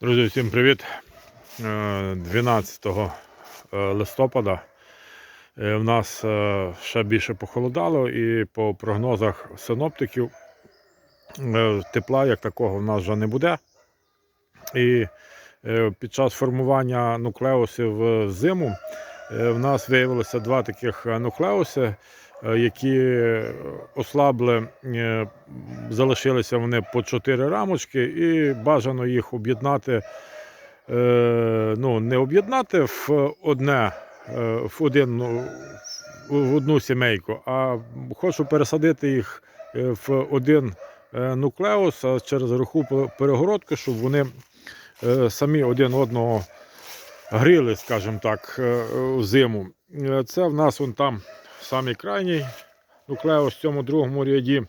Друзі, всім привіт! Е, 12 е, листопада е, в нас е, ще більше похолодало, і по прогнозах синоптиків е, тепла як такого в нас вже не буде. І е, під час формування нуклеусів в зиму е, в нас виявилося два таких е, нуклеуси, е, які ослабли, е, залишилися вони по чотири рамочки, і бажано їх об'єднати, е, ну, не об'єднати в одне, е, в один, ну, в одну сімейку, а хочу пересадити їх е, в один е, нуклеус через руху перегородку, щоб вони е, самі один одного гріли, скажімо так, е, взиму. Е, Це в нас вон там самий крайній нуклеус в цьому другому ряді.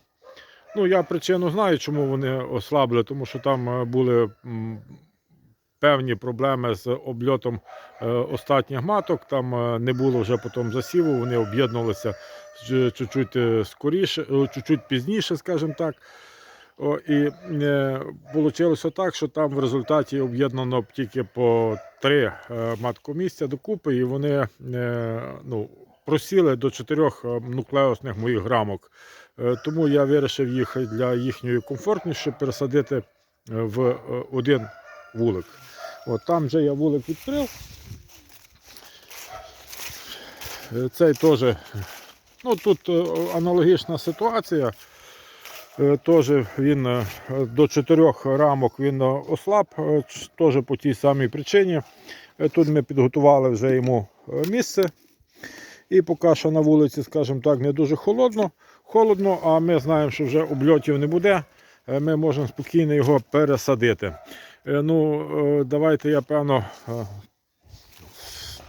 Ну, я причину знаю, чому вони ослабли, тому що там е, були певні проблеми з обльотом е, остатніх маток. Там е, не було вже потім засіву, вони об'єднувалися чуть-чуть скоріше, чуть-чуть пізніше, скажімо так. О, і е, вийшло так, що там в результаті об'єднано тільки по три е, маткомісця докупи, і вони е, ну, просіли до чотирьох е, нуклеусних моїх грамок. Е, Тому я вирішив їх для їхньої комфортніше пересадити е, в один вулик. От там вже я вулик відкрив. Цей теж, ну тут аналогічна ситуація. Теж він до чотирьох рамок він ослаб, теж по тій самій причині. Тут ми підготували вже йому місце. І поки що на вулиці, скажімо так, не дуже холодно, холодно, а ми знаємо, що вже обльотів не буде. е, Ми можемо спокійно його пересадити. Е, Ну, е, давайте я певно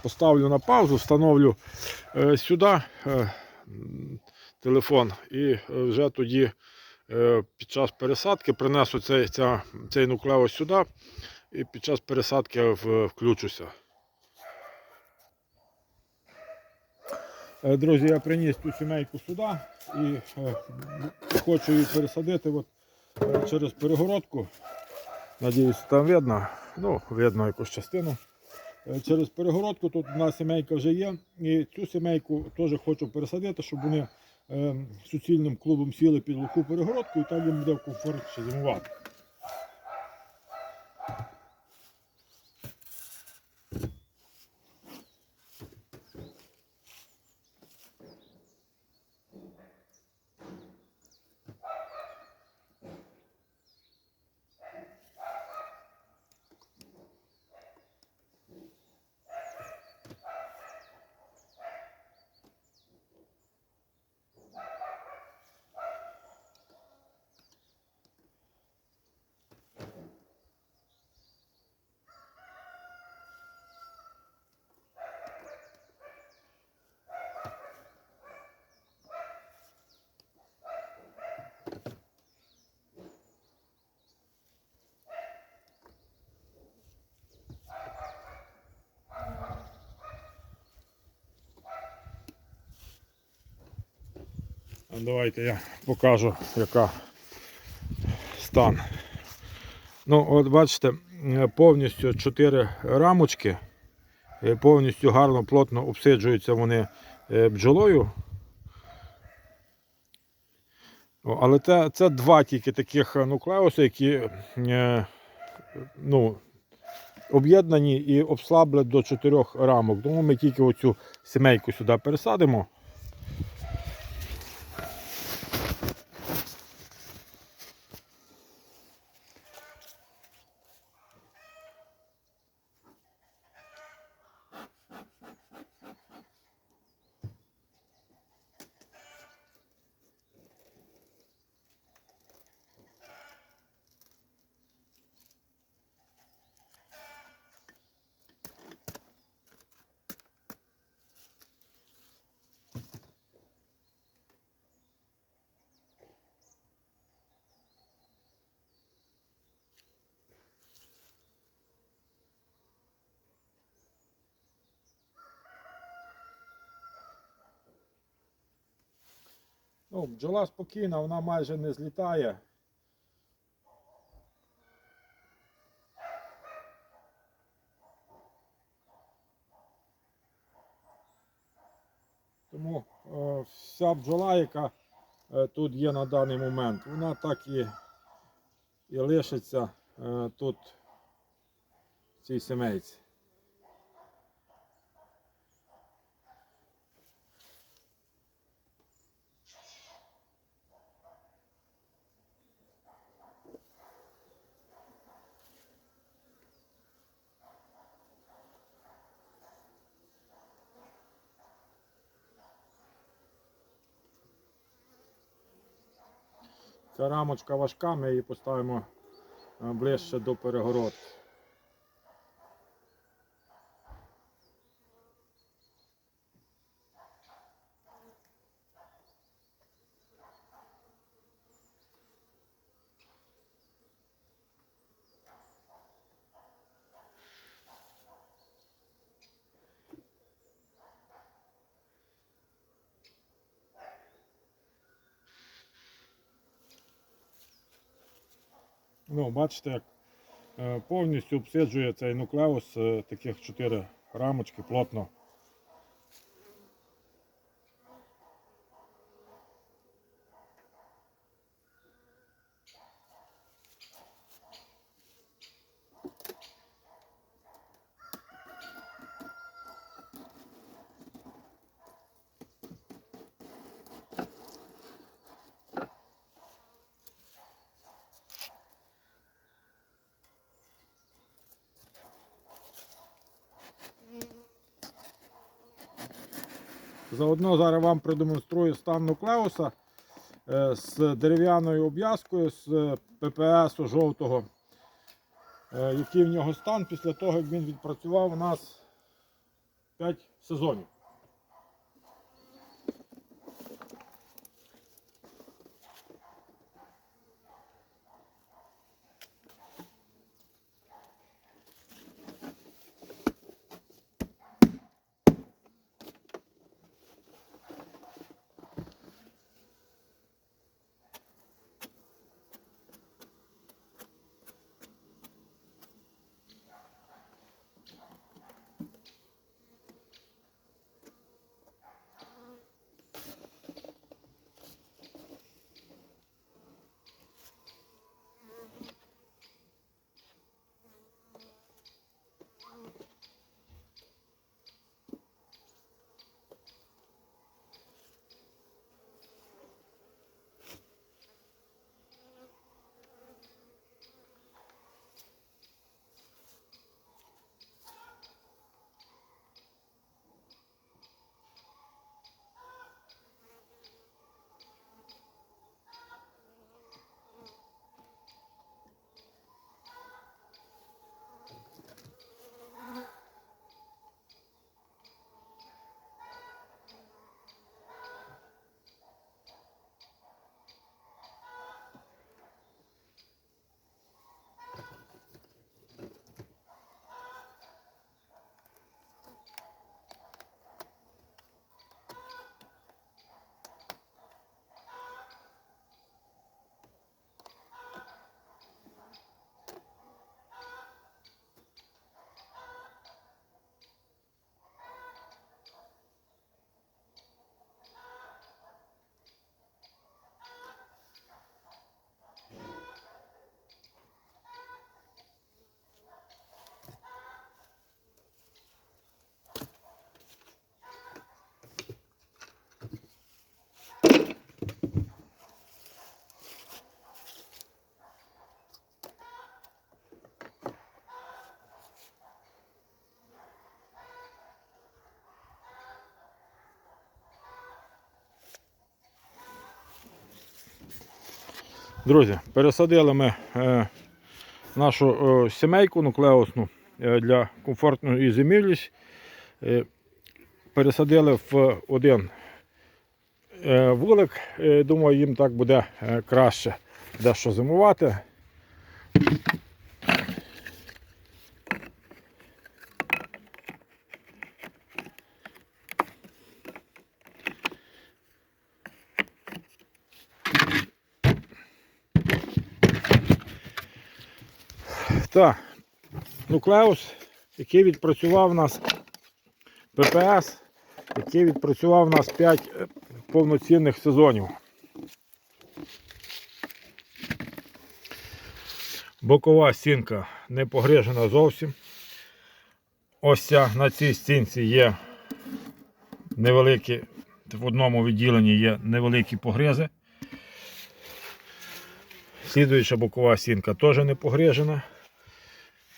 поставлю на паузу, встановлю сюди телефон і вже тоді під час пересадки принесу цей, ця, цей нуклеус сюди і під час пересадки включуся. Друзі, я приніс цю сімейку сюди і е, хочу її пересадити от, е, через перегородку. Надіюсь, там видно. Ну, видно якусь частину. Е, Через перегородку тут одна сімейка вже є. І цю сімейку теж хочу пересадити, щоб вони е, суцільним клубом сіли під луху перегородку і там їм буде комфортніше зимувати. Давайте я покажу, яка стан. Ну, от бачите, е, повністю 4 рамочки, е, повністю гарно, плотно обсиджуються вони е, бджолою. Але це, це два тільки таких нуклеуси, які е, ну, об'єднані і обслабли до 4 рамок. Тому ми тільки оцю сімейку сюди пересадимо. Ну, Бджола спокійна, вона майже не злітає. Тому е, вся бджола, яка е, тут є на даний момент, вона так і і лишиться е, тут в цій сімейці. Ця рамочка важка, ми її поставимо е, ближче до перегородки. Ну, бачите, як е, повністю обсиджує цей нуклеус е, таких чотири рамочки плотно. Заодно зараз вам продемонструю стан нуклеуса е, з дерев'яною обв'язкою з ППС жовтого. Е, Який в нього стан після того, як він відпрацював у нас 5 сезонів. Друзі, пересадили ми е, нашу сімейку нуклеосну е, для комфортної зимівлі. Е, пересадили в один вулик. Думаю, їм так буде краще дещо зимувати. Так, нуклеус, який відпрацював у нас ППС, який відпрацював у нас 5 повноцінних сезонів. Бокова стінка не погрижена зовсім. Ось на цій стінці є невеликі, в одному відділенні є невеликі погризи. Слідуюча бокова стінка теж не погрижена.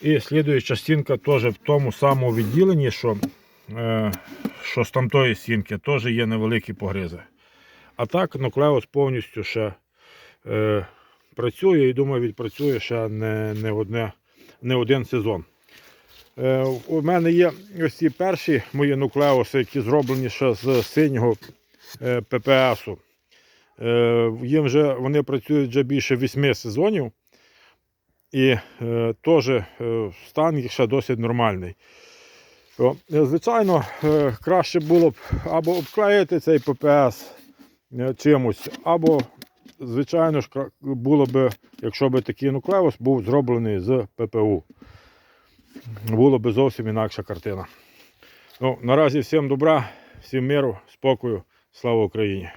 І слідуюча стінка теж в тому самому відділенні, що, е, що з тамтої стінки, теж є невеликі погризи. А так нуклеус повністю ще е, працює і думаю, відпрацює ще не, не, одне, не один сезон. Е, у мене є ось ці перші мої нуклеуси, які зроблені ще з синього е, ППСу. Е, їм вже вони працюють вже більше 8 сезонів. І е, теж е, стан їх ще досить нормальний. То, е, звичайно, е, краще було б або обклеїти цей ППС е, чимось, або, звичайно ж, було б, якщо б такий нуклеус був зроблений з ППУ. Було б зовсім інакша картина. Ну, наразі всім добра, всім миру, спокою, слава Україні!